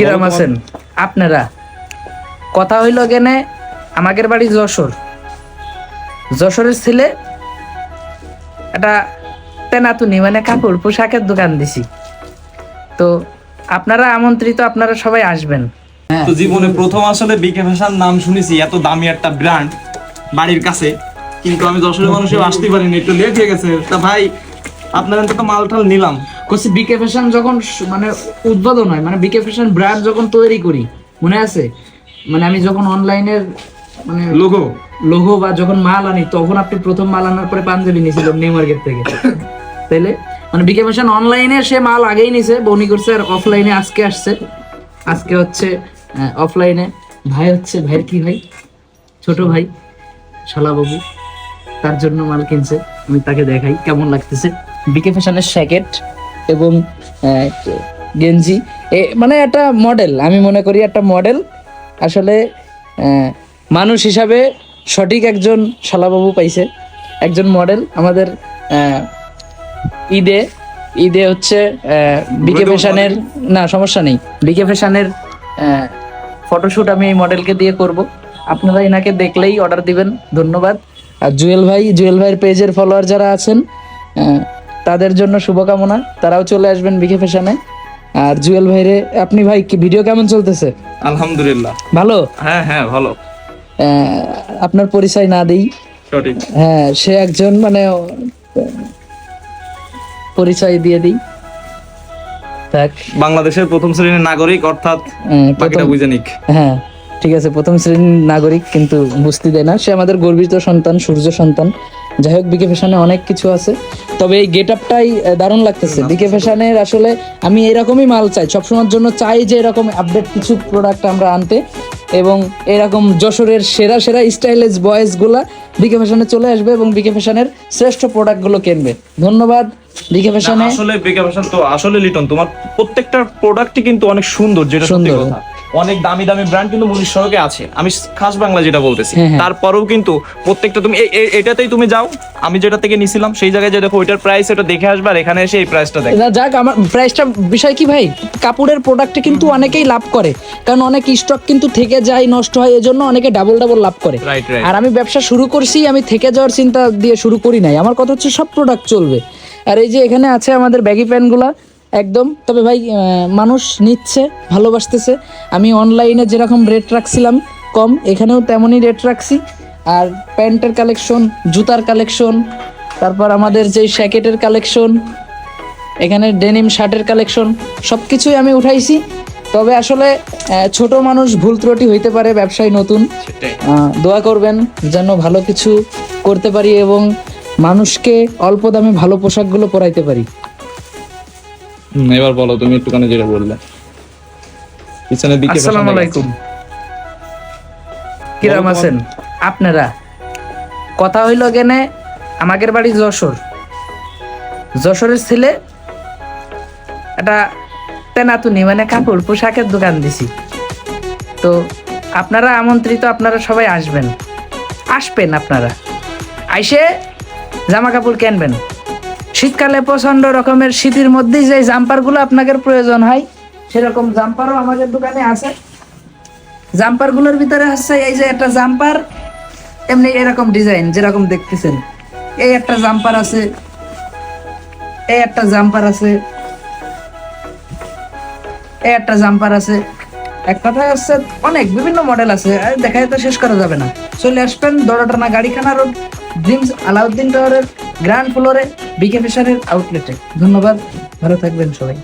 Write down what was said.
কিরাম আছেন? আপনারা? কথা হইল গেনে আমাদের বাড়ি যশোর। যশোরের ছেলে একটা তেনাতুনি মানে কাপড় পোশাকের দোকান দিছি। তো আপনারা আমন্ত্রিত আপনারা সবাই আসবেন। তো জীবনে প্রথম আসলে বিকে ফ্যাশন নাম শুনেছি এত দামি একটা ব্র্যান্ড বাড়ির কাছে। কিন্তু আমি যশোরের মানুষে আসতে পারিনি একটু লেট হয়ে গেছে। তা ভাই আপনার তো মাল টাল নিলাম। করছি বিকে ফ্যাশন যখন মানে উদ্বোধন হয় মানে বিকে ফ্যাশন ব্র্যান্ড যখন তৈরি করি মনে আছে? মানে আমি যখন অনলাইনের মানে লোগো লোগো বা যখন মাল আনি তখন আপনি প্রথম মাল আনার পরে পাঞ্জাবি নিয়েছিলাম নিউ মার্কেট থেকে। তাইলে? মানে বিকে ফ্যাশন অনলাইনে সে মাল আগেই নিছে বনি করছে আর অফলাইনে আজকে আসছে। আজকে হচ্ছে অফলাইনে ভাই হচ্ছে ভাইয়ের কি ভাই? ছোট ভাই শালাবাবু। তার জন্য মাল কিনছে আমি তাকে দেখাই কেমন লাগতেছে? বিকে ফ্যাশনের স্যাকেট এবং গেঞ্জি এ মানে একটা মডেল আমি মনে করি একটা মডেল আসলে মানুষ হিসাবে সঠিক একজন শালাবাবু পাইছে। একজন মডেল আমাদের ঈদে ঈদে হচ্ছে বিকে ফ্যাশনের না সমস্যা নেই। বিকে ফ্যাশনের ফটোশ্যুট আমি এই মডেলকে দিয়ে করব। আপনারা এনাকে দেখলেই অর্ডার দিবেন ধন্যবাদ। আর জুয়েল ভাই জুয়েল ভাইয়ের পেজের ফলোয়ার যারা আছেন তাদের জন্য শুভকামনা। তারাও চলে আসবেন বিকে ফ্যাশনে। আর জুয়েল ভাইরে আপনি ভাই কি ভিডিও কেমন চলতেছে? আলহামদুলিল্লাহ। ভালো? হ্যাঁ হ্যাঁ ভালো। আপনার পরিচয় না দিই। সঠিক। হ্যাঁ সে একজন মানে পরিচয় দিয়ে দিই। বাংলাদেশের প্রথম শ্রেণির নাগরিক অর্থাৎ বাকিটা প্রথম- হ্যাঁ ঠিক আছে প্রথম শ্রেণির নাগরিক কিন্তু বুঝতে দেয় না। সে আমাদের গর্বিত সন্তান সূর্য সন্তান। যাই হোক বিকে ফ্যাশনে অনেক কিছু আছে। তবে এই গেট আপটাই দারুণ লাগতেছে। বিকে ফ্যাশনের আসলে আমি এরকমই মাল চাই সবসময়ের জন্য চাই যে এরকম আপডেট কিছু প্রোডাক্ট আমরা আনতে। এবং এরকম যশোরের সেরা সেরা স্টাইলিশ বয়েসগুলা বিকে ফ্যাশনে চলে আসবে এবং বিকে ফ্যাশনের শ্রেষ্ঠ প্রোডাক্টগুলো কিনবে। ধন্যবাদ বিকে ফ্যাশনে আসলে বিকে ফ্যাশন তো আসলে লিটন তোমার প্রত্যেকটা প্রোডাক্টই কিন্তু অনেক সুন্দর যেটা সত্যি সুন্দর। অনেক দামি দামি ব্র্যান্ড কিন্তু মুনিশ সড়কে আছে। আমি খাস বাংলা যেটা বলতেছি। হ্যাঁ, হ্যাঁ। তারপরেও কিন্তু প্রত্যেকটা তুমি এটাতেই তুমি যাও। আমি যেটা থেকে নিছিলাম সেই জায়গায় যে দেখো ওইটার প্রাইস এটা দেখে আসবে আর এখানে এসে এই প্রাইসটা দেখো। না যাক আমার প্রাইসটা বিষয় কি ভাই? কাপড়ের প্রোডাক্টে কিন্তু অনেকেই লাভ করে। কারণ অনেক স্টক কিন্তু থেকে যায় নষ্ট হয় এজন্য অনেকে ডাবল ডাবল লাভ করে। রাইট রাইট আর আমি ব্যবসা শুরু করছি আমি থেকে যাওয়ার চিন্তা দিয়ে শুরু করি নাই। আমার কথা হচ্ছে সব প্রোডাক্ট চলবে। আর এই যে এখানে আছে আমাদের ব্যাগি প্যান্টগুলা একদম। তবে ভাই মানুষ নিচ্ছে ভালোবাসতেছে। আমি অনলাইনে যেরকম রেট রাখছিলাম কম এখানেও তেমনই রেট রাখছি। আর প্যান্টের কালেকশন জুতার কালেকশন তারপর আমাদের যে শ্যাকেটের কালেকশন এখানে ডেনিম শার্টের কালেকশন সব কিছুই আমি উঠাইছি। তবে আসলে ছোট মানুষ ভুল ত্রুটি হইতে পারে ব্যবসায় নতুন। দোয়া করবেন যেন ভালো কিছু করতে পারি এবং মানুষকে অল্প দামে ভালো পোশাকগুলো পরাইতে পারি। এবার বলো তুমি একটুখানি যেটা বললে। পিছনের দিকে আসসালামু আলাইকুম। কিরাম আছেন? আপনারা? কথা হইল গেনে আমাদের বাড়ি যশোর। যশোরের ছেলে একটা তেনাতুনি মানে কাপড় পোশাকের দোকান দিছি। তো আপনারা আমন্ত্রিত আপনারা সবাই আসবেন। আসবেন আপনারা। আইসে জামা কাপড় কিনবেন। শীতকালে প্রচণ্ড রকমের শীতের মধ্যেই যে জাম্পারগুলো আপনাদের প্রয়োজন হয়, সেরকম জাম্পারও আমাদের দোকানে আছে। জাম্পারগুলোর ভিতরে হচ্ছে এই যে একটা জাম্পার, এমনি এরকম ডিজাইন যেরকম দেখতেছেন। এই একটা জাম্পার আছে, এই একটা জাম্পার আছে, এই একটা জাম্পার আছে। এক কথা হচ্ছে অনেক বিভিন্ন মডেল আছে দেখা যেতে শেষ করা যাবে না। চলে আসবেন দড়াটানা গাড়িখানা রোড ড্রিমস আলাউদ্দিন টাওয়ারের গ্র্যান্ড ফ্লোরে। বিকে ফিশারের আউটলেটে ধন্যবাদ ভালো থাকবেন সবাই।